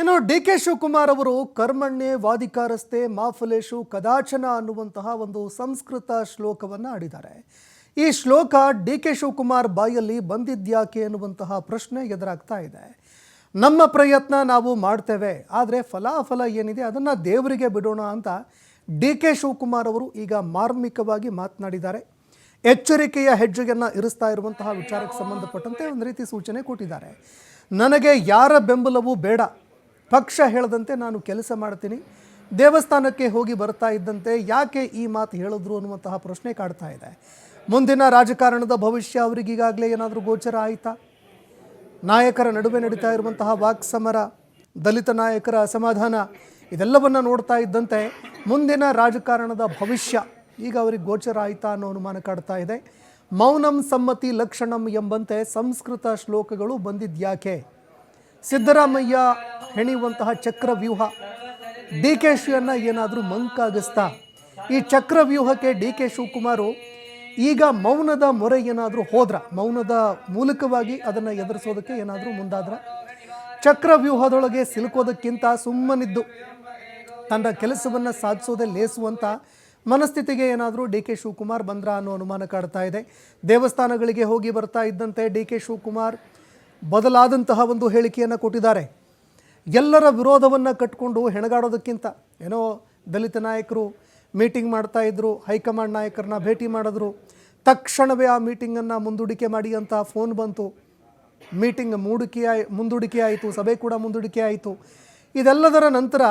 ಇನ್ನು D K Shivakumar ಅವರು ಕರ್ಮಣ್ಯೆ ವಾದಿಕಾರಸ್ತೆ ಮಾಫಲೇಶು, ಕದಾಚನ ಅನ್ನುವಂತಹ ಒಂದು ಸಂಸ್ಕೃತ ಶ್ಲೋಕವನ್ನು ಆಡಿದ್ದಾರೆ. ಈ ಶ್ಲೋಕ ಡಿ ಕೆ ಶಿವಕುಮಾರ್ ಬಾಯಲ್ಲಿ ಬಂದಿದ್ಯಾಕೆ ಅನ್ನುವಂತಹ ಪ್ರಶ್ನೆ ಎದುರಾಗ್ತಾ ಇದೆ. ನಮ್ಮ ಪ್ರಯತ್ನ ನಾವು ಮಾಡ್ತೇವೆ, ಆದರೆ ಫಲಾಫಲ ಏನಿದೆ ಅದನ್ನು ದೇವರಿಗೆ ಬಿಡೋಣ ಅಂತ ಡಿ ಕೆ ಶಿವಕುಮಾರ್ ಅವರು ಈಗ ಮಾರ್ಮಿಕವಾಗಿ ಮಾತನಾಡಿದ್ದಾರೆ. ಎಚ್ಚರಿಕೆಯ ಹೆಜ್ಜೆಯನ್ನು ಇರಿಸ್ತಾ ಇರುವಂತಹ ವಿಚಾರಕ್ಕೆ ಸಂಬಂಧಪಟ್ಟಂತೆ ಒಂದು ರೀತಿ ಸೂಚನೆ ಕೊಟ್ಟಿದ್ದಾರೆ. ನನಗೆ ಯಾರ ಬೆಂಬಲವೂ ಬೇಡ ಪಕ್ಷ ಹೇಳದಂತೆ ನಾನು ಕೆಲಸ ಮಾಡ್ತೀನಿ. ದೇವಸ್ಥಾನಕ್ಕೆ ಹೋಗಿ ಬರ್ತಾ ಇದ್ದಂತೆ ಯಾಕೆ ಈ ಮಾತು ಹೇಳಿದ್ರು ಅನ್ನುವಂತಹ ಪ್ರಶ್ನೆ ಕಾಡ್ತಾ ಇದೆ. ಮುಂದಿನ ರಾಜಕಾರಣದ ಭವಿಷ್ಯ ಅವರಿಗೀಗಾಗಲೇ ಏನಾದರೂ ಗೋಚರ ಆಯಿತಾ? ನಾಯಕರ ನಡುವೆ ನಡೀತಾ ಇರುವಂತಹ ವಾಕ್ಸಮರ, ದಲಿತ ನಾಯಕರ ಅಸಮಾಧಾನ, ಇದೆಲ್ಲವನ್ನು ನೋಡ್ತಾ ಇದ್ದಂತೆ ಮುಂದಿನ ರಾಜಕಾರಣದ ಭವಿಷ್ಯ ಈಗ ಅವರಿಗೆ ಗೋಚರ ಆಯಿತಾ ಅನ್ನೋ ಅನುಮಾನ ಕಾಡ್ತಾ ಇದೆ. ಮೌನಂ ಸಮ್ಮತಿ ಲಕ್ಷಣಂ ಎಂಬಂತೆ ಸಂಸ್ಕೃತ ಶ್ಲೋಕಗಳು ಬಂದಿದ್ಯಾಕೆ? ಸಿದ್ದರಾಮಯ್ಯ ಹೆಣೆಯುವಂತಹ ಚಕ್ರವ್ಯೂಹ. ಡಿ ಕೆ ಶಿಯನ್ನು ಏನಾದರೂ ಮಂಕಾಗಿಸ್ತಾ, ಈ ಚಕ್ರವ್ಯೂಹಕ್ಕೆ ಡಿ ಕೆ ಶಿವಕುಮಾರು ಈಗ ಮೌನದ ಮೊರೆ ಏನಾದರೂ ಹೋದ್ರ? ಮೌನದ ಮೂಲಕವಾಗಿ ಅದನ್ನು ಎದುರಿಸೋದಕ್ಕೆ ಏನಾದರೂ ಮುಂದಾದ್ರ? ಚಕ್ರವ್ಯೂಹದೊಳಗೆ ಸಿಲುಕೋದಕ್ಕಿಂತ ಸುಮ್ಮನಿದ್ದು, ತನ್ನ ಕೆಲಸವನ್ನು ಸಾಧಿಸೋದೇ ಲೇಸುವಂಥ ಮನಸ್ಥಿತಿಗೆ ಏನಾದರೂ ಡಿ ಕೆ ಶಿವಕುಮಾರ್ ಬಂದ್ರ ಅನ್ನೋ ಅನುಮಾನ ಕಾಡ್ತಾ ಇದೆ. ದೇವಸ್ಥಾನಗಳಿಗೆ ಹೋಗಿ ಬರ್ತಾ ಇದ್ದಂತೆ ಡಿ ಕೆ ಶಿವಕುಮಾರ್ ಬದಲಾದಂತಹ ಒಂದು ಹೇಳಿಕೆಯನ್ನು ಕೊಟ್ಟಿದ್ದಾರೆ. ಎಲ್ಲರ ವಿರೋಧವನ್ನು ಕಟ್ಕೊಂಡು ಹೆಣಗಾಡೋದಕ್ಕಿಂತ ಏನೋ ದಲಿತ ನಾಯಕರು ಮೀಟಿಂಗ್ ಮಾಡ್ತಾ ಇದ್ದರು ಹೈಕಮಾಂಡ್ ನಾಯಕರನ್ನ ಭೇಟಿ ಮಾಡಿದ್ರು, ತಕ್ಷಣವೇ ಆ ಮೀಟಿಂಗನ್ನು ಮುಂದೂಡಿಕೆ ಮಾಡಿ ಅಂತ ಫೋನ್ ಬಂತು. ಮೀಟಿಂಗ್ ಮೂಡಿಕೆ ಆಯ್, ಮುಂದೂಡಿಕೆ ಆಯಿತು, ಸಭೆ ಕೂಡ ಮುಂದೂಡಿಕೆ ಆಯಿತು. ಇದೆಲ್ಲದರ ನಂತರ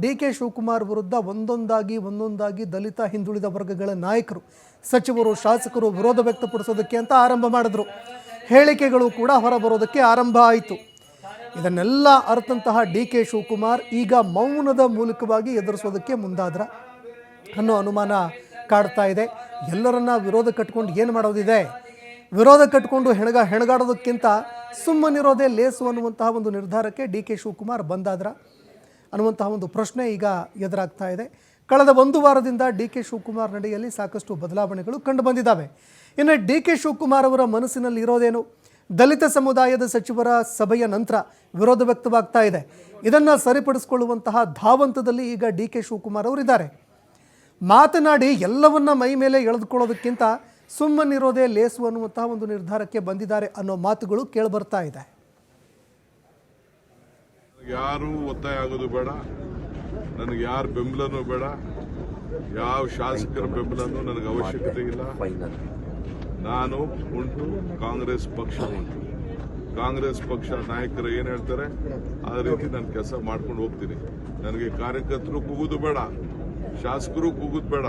ಡಿ ಕೆ ಶಿವಕುಮಾರ್ ವಿರುದ್ಧ ಒಂದೊಂದಾಗಿ ಒಂದೊಂದಾಗಿ ದಲಿತ ಹಿಂದುಳಿದ ವರ್ಗಗಳ ನಾಯಕರು, ಸಚಿವರು, ಶಾಸಕರು ವಿರೋಧ ವ್ಯಕ್ತಪಡಿಸೋದಕ್ಕೆ ಅಂತ ಆರಂಭ ಮಾಡಿದ್ರು. ಹೇಳಿಕೆಗಳು ಕೂಡ ಹೊರಬರೋದಕ್ಕೆ ಆರಂಭ ಆಯಿತು. ಇದನ್ನೆಲ್ಲ ಅರ್ಥಂತಹ ಡಿ ಕೆ ಶಿವಕುಮಾರ್ ಈಗ ಮೌನದ ಮೂಲಕವಾಗಿ ಎದುರಿಸೋದಕ್ಕೆ ಮುಂದಾದ್ರ ಅನ್ನೋ ಅನುಮಾನ ಕಾಡ್ತಾ ಇದೆ. ಎಲ್ಲರನ್ನ ವಿರೋಧ ಕಟ್ಕೊಂಡು ಏನು ಮಾಡೋದಿದೆ? ವಿರೋಧ ಕಟ್ಕೊಂಡು ಹೆಣಗ ಹೆಣಗಾಡೋದಕ್ಕಿಂತ ಸುಮ್ಮನಿರೋದೇ ಲೇಸು ಅನ್ನುವಂತಹ ಒಂದು ನಿರ್ಧಾರಕ್ಕೆ ಡಿ ಕೆ ಶಿವಕುಮಾರ್ ಬಂದಾದ್ರ ಅನ್ನುವಂತಹ ಒಂದು ಪ್ರಶ್ನೆ ಈಗ ಎದುರಾಗ್ತಾ ಇದೆ. ಕಳೆದ ಒಂದು ವಾರದಿಂದ ಡಿ ಕೆ ಶಿವಕುಮಾರ್ ನಡೆಯಲ್ಲಿ ಸಾಕಷ್ಟು ಬದಲಾವಣೆಗಳು ಕಂಡು ಬಂದಿದ್ದಾವೆ. ಇನ್ನು ಡಿ ಕೆ ಶಿವಕುಮಾರ್ ಅವರ ಮನಸ್ಸಿನಲ್ಲಿ ಇರೋದೇನು? ದಲಿತ ಸಮುದಾಯದ ಸಚಿವರ ಸಭೆಯ ನಂತರ ವಿರೋಧ ವ್ಯಕ್ತವಾಗ್ತಾ ಇದೆ. ಇದನ್ನು ಸರಿಪಡಿಸಿಕೊಳ್ಳುವಂತಹ ಧಾವಂತದಲ್ಲಿ ಈಗ ಡಿ ಕೆ ಶಿವಕುಮಾರ್ ಅವರಿದ್ದಾರೆ ಮಾತನಾಡಿ ಎಲ್ಲವನ್ನ ಮೈ ಮೇಲೆ ಎಳೆದುಕೊಳ್ಳೋದಕ್ಕಿಂತ ಸುಮ್ಮನಿರೋದೇ ಲೇಸು ಅನ್ನುವಂತಹ ಒಂದು ನಿರ್ಧಾರಕ್ಕೆ ಬಂದಿದ್ದಾರೆ ಅನ್ನೋ ಮಾತುಗಳು ಕೇಳಿಬರ್ತಾ ಇದೆ. ಯಾರು ಒತ್ತಾಯ ಆಗೋದು ಬೇಡ. ನನಗೆ ಯಾರ ಬೆಂಬಲನೂ ಬೇಡ. ಯಾವ ಶಾಸಕರ ಬೆಂಬಲನೂ ನನಗೆ ಅವಶ್ಯಕತೆ ಇಲ್ಲ. ನಾನು ಉಂಟು ಕಾಂಗ್ರೆಸ್ ಪಕ್ಷ ಉಂಟು. ಕಾಂಗ್ರೆಸ್ ಪಕ್ಷ ನಾಯಕರು ಏನು ಹೇಳ್ತಾರೆ? ಆ ರೀತಿ ನಾನು ಕೆಲಸ ಮಾಡ್ಕೊಂಡು ಹೋಗ್ತೀನಿ. ನನಗೆ ಕಾರ್ಯಕರ್ತರು ಕೂಗುದು ಬೇಡ ಶಾಸಕರು ಕೂಗುದು ಬೇಡ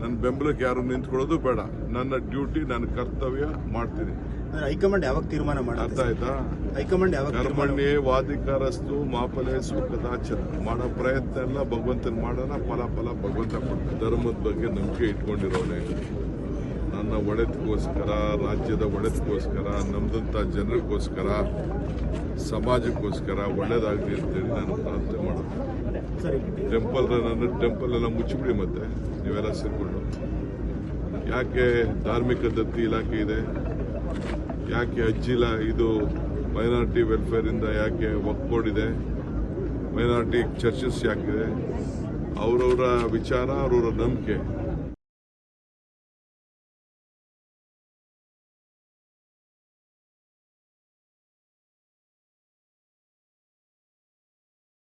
ನನ್ನ ಬೆಂಬಲಕ್ಕೆ ಯಾರು ನಿಂತ್ಕೊಳ್ಳೋದು ಬೇಡ. ನನ್ನ ಡ್ಯೂಟಿ ನನ್ನ ಕರ್ತವ್ಯ ಮಾಡ್ತೀನಿ. ಹೈಕಮಾಂಡ್ ಯಾವಾಗ ತೀರ್ಮಾನ ಅರ್ಥ ಆಯ್ತಾ? ಹೈಕಮಾಂಡ್ ಯಾವಾಗ ವಾದಿಕಾರಸ್ತು ಮಾಪಲೇಸು ಕದಾಚರ ಮಾಡೋ ಪ್ರಯತ್ನ ಎಲ್ಲ ಭಗವಂತನ ಮಾಡೋಣ ಫಲ ಫಲ ಭಗವಂತ ಕೊಡ್ತಾರೆ ಧರ್ಮದ ಬಗ್ಗೆ ನಂಬಿಕೆ ಇಟ್ಕೊಂಡಿರೋನೆ. ನನ್ನ ಒಡೆತಕ್ಕೋಸ್ಕರ ರಾಜ್ಯದ ಒಡೆತಕ್ಕೋಸ್ಕರ ನಮ್ದಂತ ಜನರಿಗೋಸ್ಕರ ಸಮಾಜಕ್ಕೋಸ್ಕರ ಒಳ್ಳೇದಾಗಲಿ ಅಂತೇಳಿ ನಾನು ಪ್ರಾರ್ಥನೆ ಮಾಡೋದು ಟೆಂಪಲ್ ನನ್ನ ಟೆಂಪಲ್ ಎಲ್ಲ ಮುಚ್ಚಿಬಿಡಿ ಮತ್ತೆ ನೀವೆಲ್ಲ ಸೇರಿಕೊಂಡು. ಯಾಕೆ ಧಾರ್ಮಿಕ ದತ್ತಿ ಇಲಾಖೆ ಇದೆ? ಯಾಕೆ ಅಜ್ಜಿಲ ಇದು ಮೈನಾರಿಟಿ ವೆಲ್ಫೇರಿಂದ ಯಾಕೆ ಬೋರ್ಡ್ ಇದೆ? ಮೈನಾರಿಟಿ ಚರ್ಚಸ್ ಯಾಕಿದೆ? ಅವರವರ ವಿಚಾರ ಅವರವರ ನಂಬಿಕೆ.